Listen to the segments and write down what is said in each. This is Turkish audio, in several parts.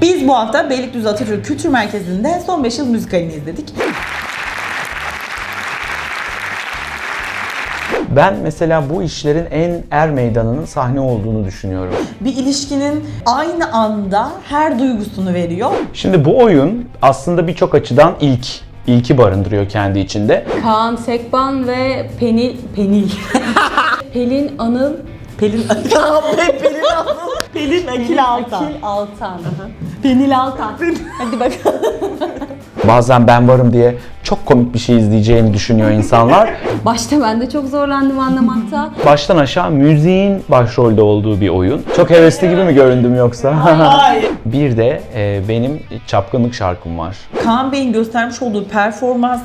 Biz bu hafta Beylikdüzü Atatürk Kültür Merkezi'nde son 5 yıl müzikalini izledik. Ben mesela bu işlerin en er meydanının sahne olduğunu düşünüyorum. Bir ilişkinin aynı anda her duygusunu veriyor. Şimdi bu oyun aslında birçok açıdan ilk, ilki barındırıyor kendi içinde. Kaan Sekban ve Penil Penil. Pelin Anıl Pelin Pelin Anıl, Pelin Akil Altan. Akil Altan. Penil Altan. Hadi bakalım. Bazen ben varım diye çok komik bir şey izleyeceğini düşünüyor insanlar. Başta ben de çok zorlandım anlamakta. Baştan aşağı müziğin başrolde olduğu bir oyun. Çok hevesli gibi mi göründüm yoksa? Hayır. bir de e, benim çapkınlık şarkım var. Kaan Bey'in göstermiş olduğu performans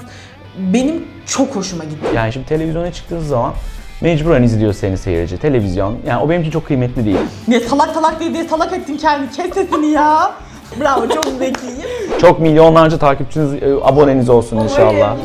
benim çok hoşuma gitti. Yani şimdi televizyona çıktığınız zaman mecburen izliyor seni seyirci. Televizyon. Yani o benim için çok kıymetli değil. Ne salak salak diye diye salak ettin kendini. Kes sesini ya. Bravo çok zekiyim. Çok milyonlarca takipçiniz, e, aboneniz olsun inşallah.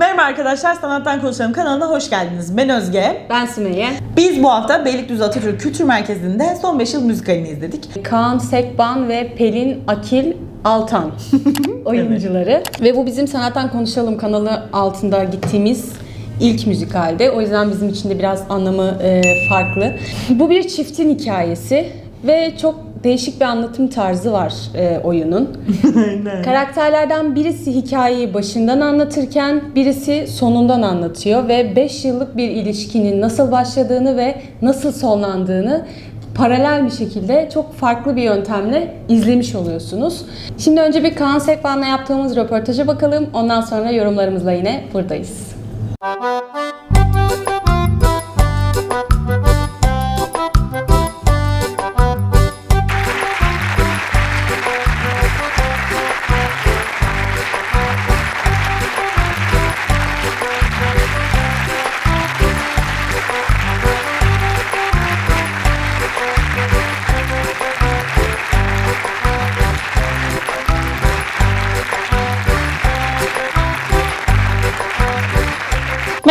Merhaba arkadaşlar, Sanattan Konuşalım kanalına hoş geldiniz. Ben Özge. Ben Sümeyye. Biz bu hafta Beylikdüzü Atatürk Kültür Merkezi'nde son 5 yıl müzikalini izledik. Kaan Sekban ve Pelin Akil Altan oyuncuları. Ve bu bizim Sanattan Konuşalım kanalı altında gittiğimiz ilk müzikalde. O yüzden bizim için de biraz anlamı e, farklı. Bu bir çiftin hikayesi ve çok değişik bir anlatım tarzı var e, oyunun. Karakterlerden birisi hikayeyi başından anlatırken birisi sonundan anlatıyor ve 5 yıllık bir ilişkinin nasıl başladığını ve nasıl sonlandığını paralel bir şekilde çok farklı bir yöntemle izlemiş oluyorsunuz. Şimdi önce bir Kaan Sekban'la yaptığımız röportaja bakalım. Ondan sonra yorumlarımızla yine buradayız.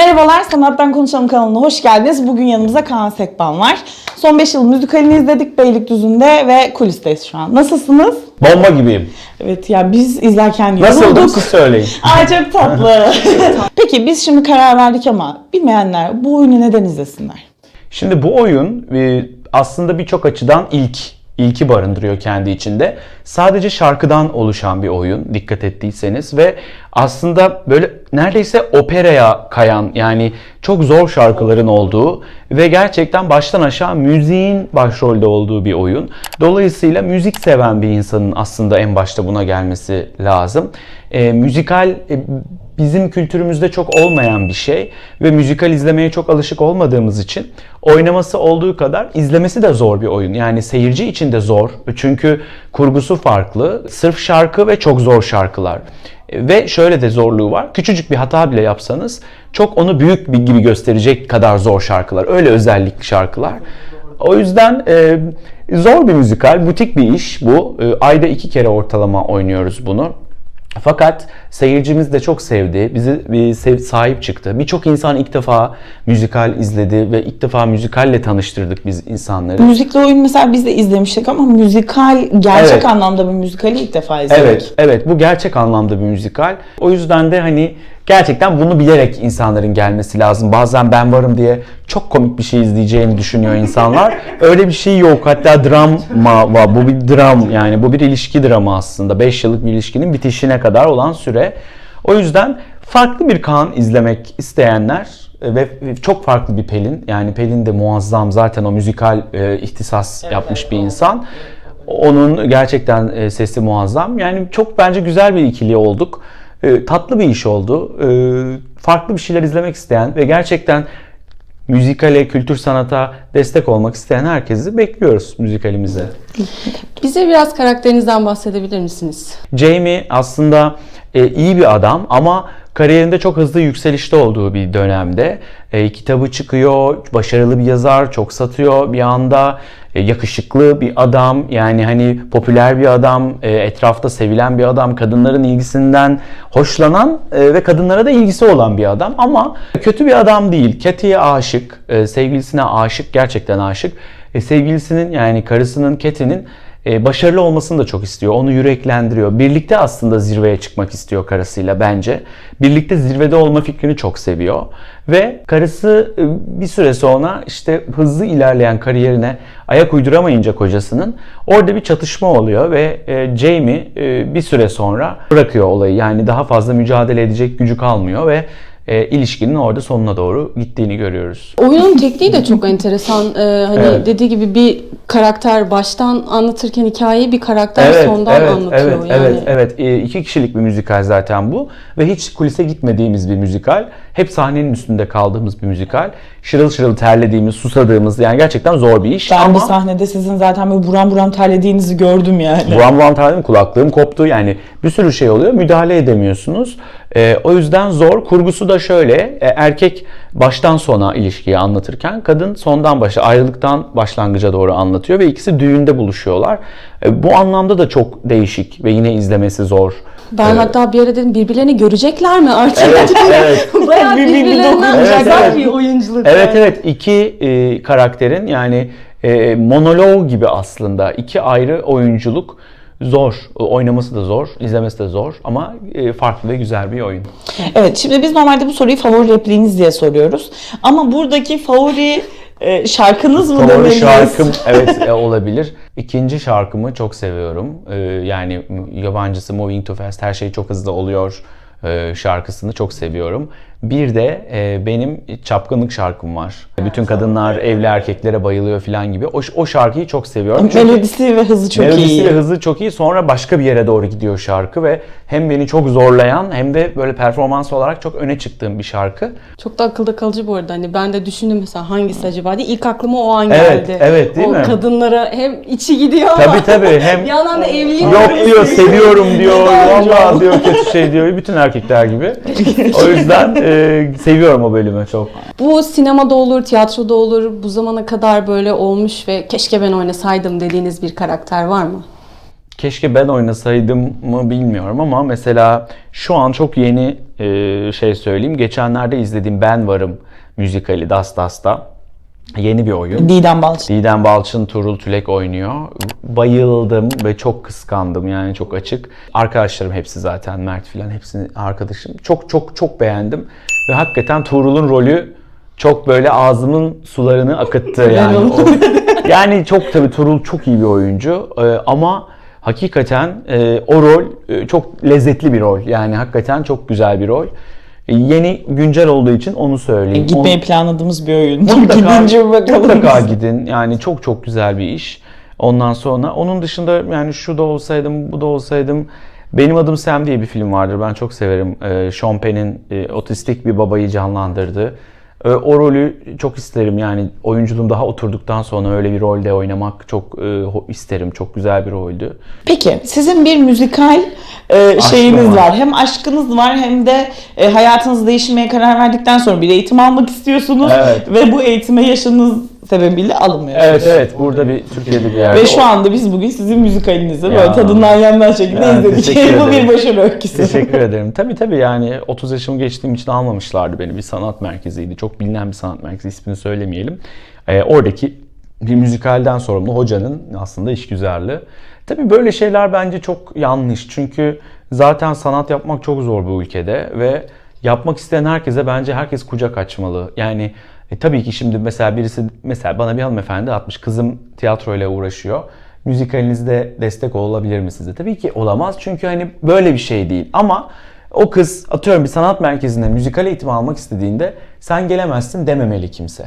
Merhabalar, Sanattan Konuşalım kanalına hoş geldiniz. Bugün yanımızda Kaan Sekban var. Son 5 yıl müzikalini izledik Beylikdüzü'nde ve kulisteyiz şu an. Nasılsınız? Bomba gibiyim. Evet ya biz izlerken Nasıl yorulduk. siz söyleyin. Ay çok tatlı. Peki biz şimdi karar verdik ama bilmeyenler bu oyunu neden izlesinler? Şimdi bu oyun e, aslında birçok açıdan ilk, ilki barındırıyor kendi içinde. Sadece şarkıdan oluşan bir oyun dikkat ettiyseniz ve aslında böyle neredeyse operaya kayan yani çok zor şarkıların olduğu ve gerçekten baştan aşağı müziğin başrolde olduğu bir oyun. Dolayısıyla müzik seven bir insanın aslında en başta buna gelmesi lazım. E, müzikal e, bizim kültürümüzde çok olmayan bir şey ve müzikal izlemeye çok alışık olmadığımız için oynaması olduğu kadar izlemesi de zor bir oyun. Yani seyirci için de zor çünkü kurgusu farklı. Sırf şarkı ve çok zor şarkılar. Ve şöyle de zorluğu var. Küçücük bir hata bile yapsanız çok onu büyük bir gibi gösterecek kadar zor şarkılar. Öyle özellikli şarkılar. O yüzden e, zor bir müzikal, butik bir iş bu. E, ayda iki kere ortalama oynuyoruz bunu. Fakat seyircimiz de çok sevdi, bizi sev, sahip çıktı. Birçok insan ilk defa müzikal izledi ve ilk defa müzikalle tanıştırdık biz insanları. Müzikli oyun mesela biz de izlemiştik ama müzikal, gerçek Evet. anlamda bir müzikali ilk defa izledik. Evet, evet bu gerçek anlamda bir müzikal. O yüzden de hani gerçekten bunu bilerek insanların gelmesi lazım. Bazen ben varım diye çok komik bir şey izleyeceğini düşünüyor insanlar. Öyle bir şey yok. Hatta drama var. Bu bir dram yani bu bir ilişki dramı aslında. 5 yıllık bir ilişkinin bitişine kadar olan süre. O yüzden farklı bir Kaan izlemek isteyenler e, ve çok farklı bir Pelin. Yani Pelin de muazzam zaten o müzikal e, ihtisas yapmış bir insan. Onun gerçekten e, sesi muazzam. Yani çok bence güzel bir ikili olduk. E, tatlı bir iş oldu. E, farklı bir şeyler izlemek isteyen ve gerçekten müzikale, kültür sanata destek olmak isteyen herkesi bekliyoruz müzikalimize. Bize biraz karakterinizden bahsedebilir misiniz? Jamie aslında e, iyi bir adam ama kariyerinde çok hızlı yükselişte olduğu bir dönemde. E, kitabı çıkıyor, başarılı bir yazar, çok satıyor bir anda. E, yakışıklı bir adam, yani hani popüler bir adam, e, etrafta sevilen bir adam, kadınların ilgisinden hoşlanan e, ve kadınlara da ilgisi olan bir adam. Ama kötü bir adam değil. Katie'ye aşık, e, sevgilisine aşık, gerçekten aşık. E, sevgilisinin yani karısının Katie'nin e, başarılı olmasını da çok istiyor. Onu yüreklendiriyor. Birlikte aslında zirveye çıkmak istiyor karısıyla bence. Birlikte zirvede olma fikrini çok seviyor. Ve karısı e, bir süre sonra işte hızlı ilerleyen kariyerine ayak uyduramayınca kocasının orada bir çatışma oluyor ve e, Jamie e, bir süre sonra bırakıyor olayı. Yani daha fazla mücadele edecek gücü kalmıyor ve e, ilişkinin orada sonuna doğru gittiğini görüyoruz. Oyunun tekniği de çok enteresan. Ee, hani Evet. dediği gibi bir karakter baştan anlatırken hikayeyi bir karakter sondan anlatıyor evet, yani. Evet, evet. E, iki kişilik bir müzikal zaten bu. Ve hiç kulise gitmediğimiz bir müzikal. Hep sahnenin üstünde kaldığımız bir müzikal. Şırıl şırıl terlediğimiz, susadığımız yani gerçekten zor bir iş. Ben Ama bir sahnede sizin zaten böyle buram buram terlediğinizi gördüm yani. buram buram terledim, kulaklığım koptu. Yani bir sürü şey oluyor. Müdahale edemiyorsunuz. E, o yüzden zor. Kurgusu da şöyle. e, erkek baştan sona ilişkiyi anlatırken kadın sondan başa ayrılıktan başlangıca doğru anlatıyor ve ikisi düğünde buluşuyorlar. E, bu anlamda da çok değişik ve yine izlemesi zor. Ben hatta bir ara dedim birbirlerini görecekler mi artık? Evet, evet. Bayağı birbirlerinden dokunacaklar. Evet, bir oyunculuk. Evet yani. evet iki e, karakterin yani e, monolog gibi aslında iki ayrı oyunculuk zor. Oynaması da zor, izlemesi de zor ama e, farklı ve güzel bir oyun. Evet şimdi biz normalde bu soruyu favori repliğiniz diye soruyoruz. Ama buradaki favori e, şarkınız mı Favori demeliyiz? şarkım evet e, olabilir. İkinci şarkımı çok seviyorum. E, yani yabancısı Moving Too Fast her şey çok hızlı oluyor e, şarkısını çok seviyorum. Bir de e, benim çapkınlık şarkım var. Bütün kadınlar evli erkeklere bayılıyor falan gibi. O, o şarkıyı çok seviyorum. Çünkü Melodisi ve hızı çok Melodisi iyi. ve hızı çok iyi. Sonra başka bir yere doğru gidiyor şarkı ve hem beni çok zorlayan hem de böyle performans olarak çok öne çıktığım bir şarkı. Çok da akılda kalıcı bu arada. Hani ben de düşündüm mesela hangisi acaba diye. İlk aklıma o an Evet, geldi. evet, değil o mi? kadınlara hem içi gidiyor ama Tabii tabii hem bir yandan da evliyim. Yok diyor, seviyorum diyor, vallahi diyor? diyor kötü şey diyor, bütün erkekler gibi. O yüzden e, seviyorum o bölümü çok. Bu sinemada olur, tiyatroda olur. Bu zamana kadar böyle olmuş ve keşke ben oynasaydım dediğiniz bir karakter var mı? Keşke ben oynasaydım mı bilmiyorum ama mesela şu an çok yeni e, şey söyleyeyim. Geçenlerde izlediğim Ben Varım müzikali Das Das'ta. Yeni bir oyun. Didem Balçın. Didem Balçın, Turul Tülek oynuyor. Bayıldım ve çok kıskandım yani çok açık. Arkadaşlarım hepsi zaten Mert filan hepsini arkadaşım. Çok çok çok beğendim. Ve hakikaten Tuğrul'un rolü çok böyle ağzımın sularını akıttı yani. O- yani çok tabii Tuğrul çok iyi bir oyuncu Ee, ama hakikaten e, o rol e, çok lezzetli bir rol. Yani hakikaten çok güzel bir rol. E, Yeni güncel olduğu için onu söyleyeyim. Gitmeyi Onu- planladığımız bir oyun. Mutlaka, Gidince bir bakalım. mutlaka gidin. Yani çok çok güzel bir iş. Ondan sonra onun dışında yani şu da olsaydım, bu da olsaydım. Benim Adım Sam diye bir film vardır. Ben çok severim. Ee, Sean Penn'in e, otistik bir babayı canlandırdığı. Ee, o rolü çok isterim. Yani oyunculuğum daha oturduktan sonra öyle bir rolde oynamak çok e, isterim. Çok güzel bir roldü. Peki sizin bir müzikal e, şeyiniz var. var. Hem aşkınız var hem de e, hayatınızı değiştirmeye karar verdikten sonra bir eğitim almak istiyorsunuz. Evet. Ve bu eğitime yaşınız sebebiyle alınmıyorsunuz. Evet evet burada bir Türkiye'de bir yerde. Ve şu anda biz bugün sizin müzikalinizi böyle Ya. tadından yenmez şekilde Ya, izledik. bu bir başarı öyküsü. Teşekkür ederim. Tabii tabii yani 30 yaşımı geçtiğim için almamışlardı beni. Bir sanat merkeziydi. Çok bilinen bir sanat merkezi. ismini söylemeyelim. Ee, oradaki bir müzikalden sorumlu hocanın aslında işgüzarlığı. Tabii böyle şeyler bence çok yanlış. Çünkü zaten sanat yapmak çok zor bu ülkede ve yapmak isteyen herkese bence herkes kucak açmalı. Yani e, tabii ki şimdi mesela birisi mesela bana bir hanımefendi atmış kızım tiyatroyla uğraşıyor. Müzikalinizde destek olabilir mi size? Tabii ki olamaz çünkü hani böyle bir şey değil. Ama o kız atıyorum bir sanat merkezinde müzikal eğitim almak istediğinde sen gelemezsin dememeli kimse.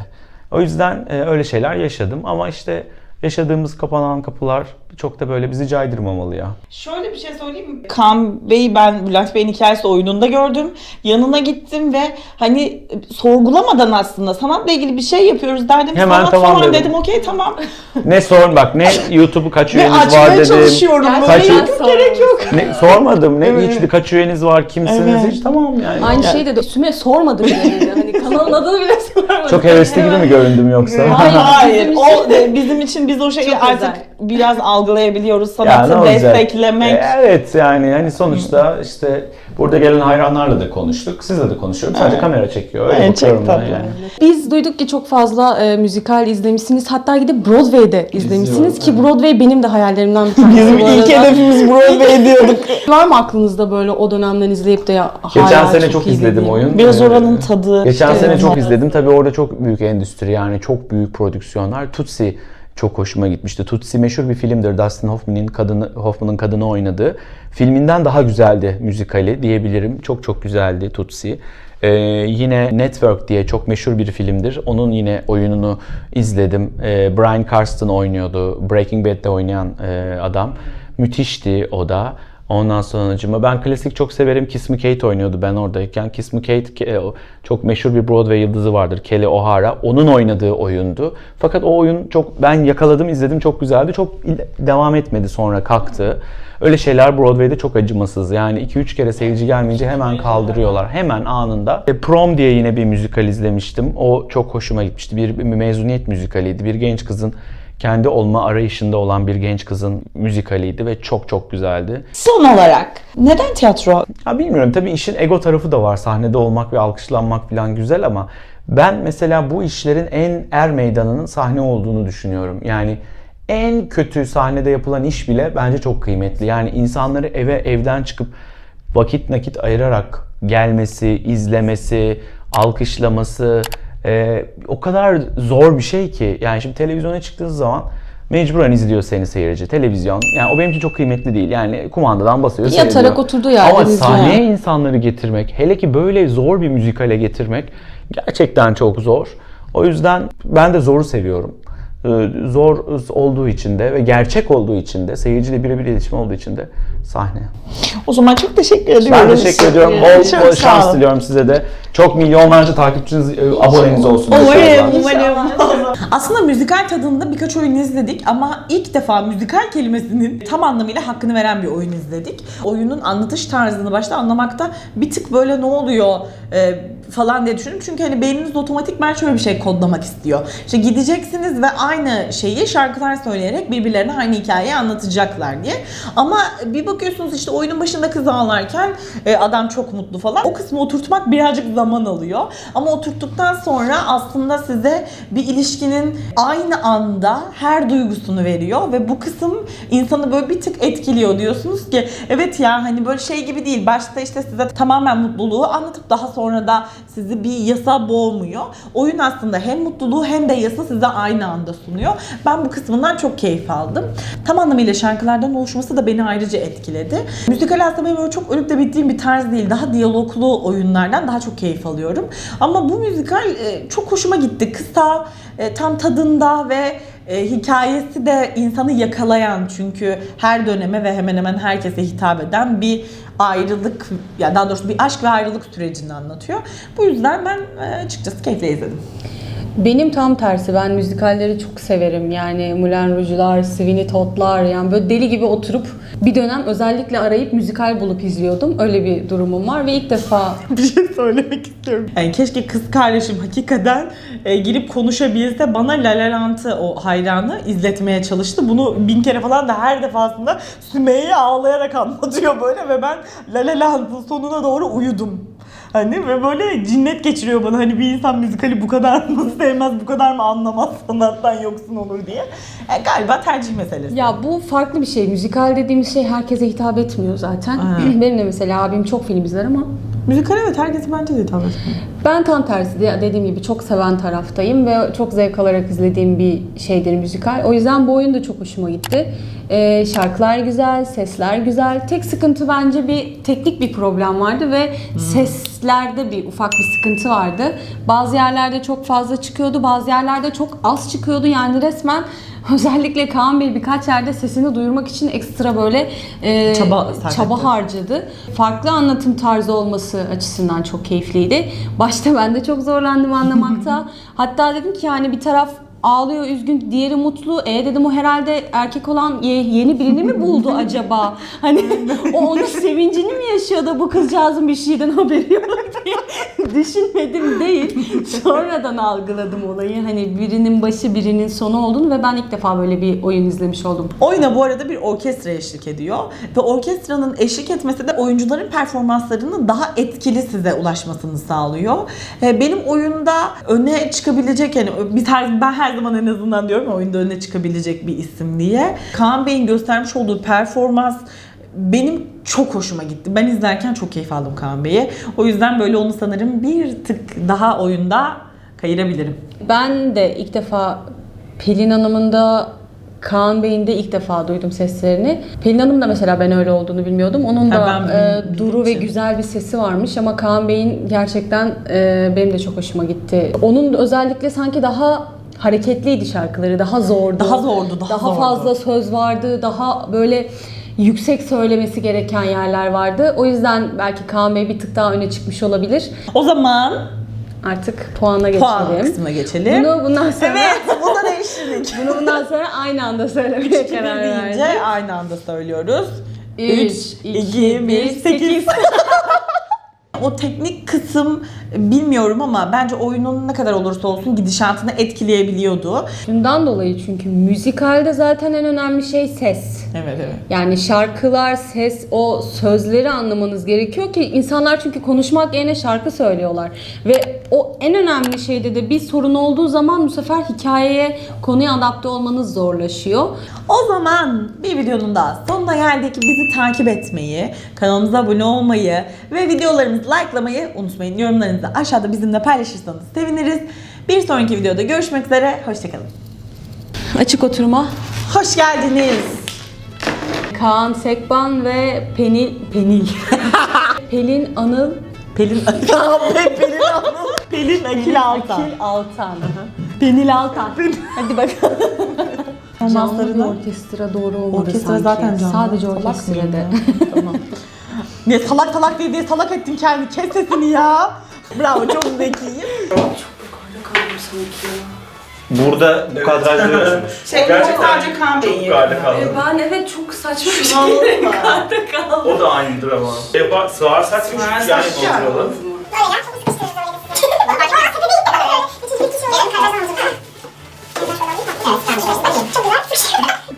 O yüzden e, öyle şeyler yaşadım ama işte yaşadığımız kapanan kapılar çok da böyle bizi caydırmamalı ya. Şöyle bir şey söyleyeyim mi? Kaan Bey'i ben Bülent Bey'in hikayesi oyununda gördüm. Yanına gittim ve hani sorgulamadan aslında sanatla ilgili bir şey yapıyoruz derdim. Hemen Sanat tamam falan dedim. dedim. Okey tamam. Ne sorun bak ne YouTube'u kaç ve üyeniz var açmaya dedim. çalışıyorum. Gerçekten Böyle sağ gerek yok. Ne, sormadım ne Evet. hiç kaç üyeniz var kimsiniz Evet. hiç tamam yani. Aynı Yani- şeyi de üstüme sormadı bile. dedi. Hani kanalın adını bile sormadı. Çok hevesli gibi mi göründüm yoksa? Hayır. Hayır, Bizim o için- bizim için biz o şeyi Çok artık özel. biraz algılayabiliyoruz. Ya Sanatı olacak? desteklemek. E, Evet yani hani sonuçta işte burada gelen hayranlarla da konuştuk. Sizle de konuşuyorum. Sadece kamera çekiyor. Öyle Evet, çok tatlı. yani. Biz duyduk ki çok fazla e, müzikal izlemişsiniz. Hatta gidip Broadway'de izlemişsiniz ki Broadway benim de hayallerimden bir tanesi. Bizim ilk hedefimiz Broadway diyorduk. Var mı aklınızda böyle o dönemden izleyip de ya Geçen sene çok iyi izledim dediğim? oyun. Biraz Ee, oranın tadı. Geçen işte sene çok izledim. Tabii orada çok büyük endüstri yani çok büyük prodüksiyonlar. Tutsi çok hoşuma gitmişti. Tutsi meşhur bir filmdir. Dustin Hoffman'ın kadını Hoffman'ın kadını oynadığı. Filminden daha güzeldi müzikali diyebilirim. Çok çok güzeldi Tutsi. Ee, yine Network diye çok meşhur bir filmdir. Onun yine oyununu izledim. Ee, Brian Carston oynuyordu. Breaking Bad'de oynayan e, adam. Müthişti o da. Ondan sonra ben klasik çok severim. Kiss Me Kate oynuyordu ben oradayken. Kiss Me Kate o çok meşhur bir Broadway yıldızı vardır. Kelly O'Hara. Onun oynadığı oyundu. Fakat o oyun çok ben yakaladım, izledim çok güzeldi. Çok devam etmedi sonra kalktı. Öyle şeyler Broadway'de çok acımasız. Yani 2-3 kere seyirci gelmeyince hemen kaldırıyorlar. Hemen anında. E, Prom diye yine bir müzikal izlemiştim. O çok hoşuma gitmişti. Bir, bir mezuniyet müzikaliydi. Bir genç kızın kendi olma arayışında olan bir genç kızın müzikaliydi ve çok çok güzeldi. Son olarak neden tiyatro? Ha bilmiyorum tabii işin ego tarafı da var. Sahnede olmak ve alkışlanmak falan güzel ama ben mesela bu işlerin en er meydanının sahne olduğunu düşünüyorum. Yani en kötü sahnede yapılan iş bile bence çok kıymetli. Yani insanları eve evden çıkıp vakit nakit ayırarak gelmesi, izlemesi, alkışlaması e, o kadar zor bir şey ki. Yani şimdi televizyona çıktığınız zaman mecburen izliyor seni seyirci. Televizyon. Yani o benim için çok kıymetli değil. Yani kumandadan basıyor Yatarak seyrediyor. oturduğu yerden Ama sahneye insanları getirmek, hele ki böyle zor bir müzikale getirmek gerçekten çok zor. O yüzden ben de zoru seviyorum. Ee, Zor olduğu için de ve gerçek olduğu için de, seyirciyle birebir iletişim olduğu için de sahne. O zaman çok teşekkür ediyoruz. Ben teşekkür ediyorum. Bol, Çok bol şans diliyorum size de. Çok milyonlarca takipçiniz, e, aboneniz olsun. Umarım, umarım. Aslında müzikal tadında birkaç oyun izledik ama ilk defa müzikal kelimesinin tam anlamıyla hakkını veren bir oyun izledik. Oyunun anlatış tarzını başta anlamakta bir tık böyle ne oluyor e, falan diye düşündüm. Çünkü hani beyniniz otomatikman şöyle bir şey kodlamak istiyor. İşte gideceksiniz ve aynı şeyi şarkılar söyleyerek birbirlerine aynı hikayeyi anlatacaklar diye. Ama bir bakıyorsunuz işte oyunun başında kız ağlarken e, adam çok mutlu falan. O kısmı oturtmak birazcık zaman alıyor. Ama oturttuktan sonra aslında size bir ilişkinin aynı anda her duygusunu veriyor ve bu kısım insanı böyle bir tık etkiliyor diyorsunuz ki evet ya hani böyle şey gibi değil. Başta işte size tamamen mutluluğu anlatıp daha sonra da sizi bir yasa boğmuyor. Oyun aslında hem mutluluğu hem de yasa size aynı anda sunuyor. Ben bu kısmından çok keyif aldım. Tam anlamıyla şarkılardan oluşması da beni ayrıca etkiledi. Müzikal aslında benim böyle çok ölüp de bittiğim bir tarz değil. Daha diyaloglu oyunlardan daha çok keyif alıyorum. Ama bu müzikal e, çok hoşuma gitti. Kısa, e, tam tadında ve e, hikayesi de insanı yakalayan çünkü her döneme ve hemen hemen herkese hitap eden bir ayrılık ya daha doğrusu bir aşk ve ayrılık sürecini anlatıyor. Bu yüzden ben e, açıkçası keyifle izledim. Benim tam tersi. Ben müzikalleri çok severim. Yani Moulin Rouge'lar, Sweeney Todd'lar yani böyle deli gibi oturup bir dönem özellikle arayıp müzikal bulup izliyordum. Öyle bir durumum var ve ilk defa bir şey söylemek istiyorum. Yani keşke kız kardeşim hakikaten e, girip konuşabilse bana La La Land'ı o hayranı izletmeye çalıştı. Bunu bin kere falan da her defasında Sümeyye ağlayarak anlatıyor böyle ve ben La La Land'ın sonuna doğru uyudum. Hani ve böyle cinnet geçiriyor bana hani bir insan müzikali bu kadar mı sevmez, bu kadar mı anlamaz, sanattan yoksun olur diye. E, galiba tercih meselesi. Ya bu farklı bir şey. Müzikal dediğimiz şey herkese hitap etmiyor zaten. Ha. Benim de mesela abim çok film izler ama Müzikal evet herkesi bence de hitap etmiyor. ben tam tersi de- dediğim gibi çok seven taraftayım ve çok zevk alarak izlediğim bir şeydir müzikal. O yüzden bu oyun da çok hoşuma gitti. Ee, şarkılar güzel, sesler güzel. Tek sıkıntı bence bir teknik bir problem vardı ve ses seslerde bir ufak bir sıkıntı vardı. Bazı yerlerde çok fazla çıkıyordu, bazı yerlerde çok az çıkıyordu. Yani resmen özellikle Kaan Bey birkaç yerde sesini duyurmak için ekstra böyle e, Çaba çaba etti. harcadı. Farklı anlatım tarzı olması açısından çok keyifliydi. Başta ben de çok zorlandım anlamakta. Hatta dedim ki yani bir taraf ağlıyor üzgün diğeri mutlu. E dedim o herhalde erkek olan ye- yeni birini mi buldu acaba? Hani o onun sevincini mi yaşıyor da bu kızcağızın bir şeyden haberi yok diye düşünmedim değil. Sonradan algıladım olayı. Hani birinin başı birinin sonu olduğunu ve ben ilk defa böyle bir oyun izlemiş oldum. Oyuna bu arada bir orkestra eşlik ediyor ve orkestranın eşlik etmesi de oyuncuların performanslarının daha etkili size ulaşmasını sağlıyor. Ee, Benim oyunda öne çıkabilecek yani bir tarz ben her zaman en azından diyorum ya oyunda öne çıkabilecek bir isim diye. Kaan Bey'in göstermiş olduğu performans benim çok hoşuma gitti. Ben izlerken çok keyif aldım Kaan Bey'i. O yüzden böyle onu sanırım bir tık daha oyunda kayırabilirim. Ben de ilk defa Pelin Hanım'ın da Kaan Bey'in de ilk defa duydum seslerini. Pelin Hanım da mesela ben öyle olduğunu bilmiyordum. Onun Ha, da ben e, duru ve güzel bir sesi varmış ama Kaan Bey'in gerçekten e, benim de çok hoşuma gitti. Onun özellikle sanki daha hareketliydi şarkıları, daha zordu. Daha zordu, daha zordu. fazla söz vardı, daha böyle yüksek söylemesi gereken yerler vardı. O yüzden belki Kaan Bey bir tık daha öne çıkmış olabilir. O zaman Artık puana geçelim. puan kısmına geçelim. Bunu bundan sonra Evet, bu da değiştirdik. bunu bundan sonra aynı anda söylemeye karar deyince verdim. aynı anda söylüyoruz. 3, 2, 2, 1, 1, 8. 8. O teknik kısım bilmiyorum ama bence oyunun ne kadar olursa olsun gidişatını etkileyebiliyordu. Şundan dolayı çünkü müzikalde zaten en önemli şey ses. Evet evet. Yani şarkılar, ses, o sözleri anlamanız gerekiyor ki insanlar çünkü konuşmak yerine şarkı söylüyorlar. Ve o en önemli şeyde de bir sorun olduğu zaman bu sefer hikayeye, konuya adapte olmanız zorlaşıyor. O zaman bir videonun daha sonuna geldik. Bizi takip etmeyi, kanalımıza abone olmayı ve videolarımızı likelamayı unutmayın. Yorumlarınızı aşağıda bizimle paylaşırsanız seviniriz. Bir sonraki videoda görüşmek üzere. Hoşçakalın. Açık oturma. Hoş geldiniz. Kaan Sekban ve Penil Penil. Pelin Anıl Pelin Pelin Anıl. Pelin Akil Altan. Akil Altan. Penil Altan. Hadi bakalım. Canlı bir orkestra doğru olmadı Orkestra sanki. zaten canlı. Sadece ya? tamam. Ne salak salak diye diye salak ettin kendini. Kes sesini ya. Bravo çok zekiyim. Burada bu kadraj görüyorsunuz. Şey, sadece kan beyi. Yukarıda kaldı. ben evet çok saçma bir Anladın mı? O da aynıdır ama. Yapar, sığarsak mı şu yani kontrolü?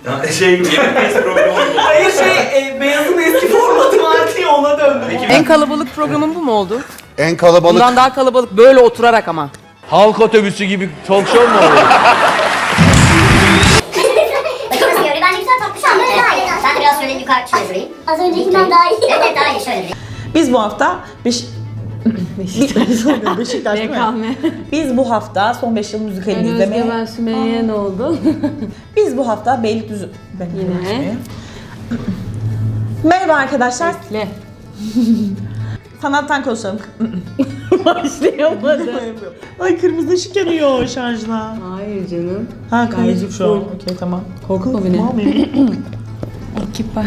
Yani şey gibi yemek test oldu. Hayır şey e, beyazın eski formatı vardı ya ona döndüm. En kalabalık programın bu mu oldu? En kalabalık Bundan daha kalabalık böyle oturarak ama. Halk otobüsü gibi talk show mu bence güzel tatlı ama daha iyi. Ben biraz şöyle yukarı şöyle durayım. Az öncekinden daha iyi. Evet daha iyi şöyle durayım. Biz bu hafta beş... Beşiktaş. Beşiktaş değil mi? Biz bu hafta son 5 yıl müzikalini Ben izlemeye... Ben Sümeyye ne oldu? Biz bu hafta Beylikdüzü... Ben Yine. Merhaba arkadaşlar. Le. Sanattan konuşalım. Başlayamadı. Ay kırmızı ışık yanıyor şarjla. Hayır canım. Ha kayıcı Şarjı şu an. Okey tamam. Korkutma beni. Tamam benim. Ekip var.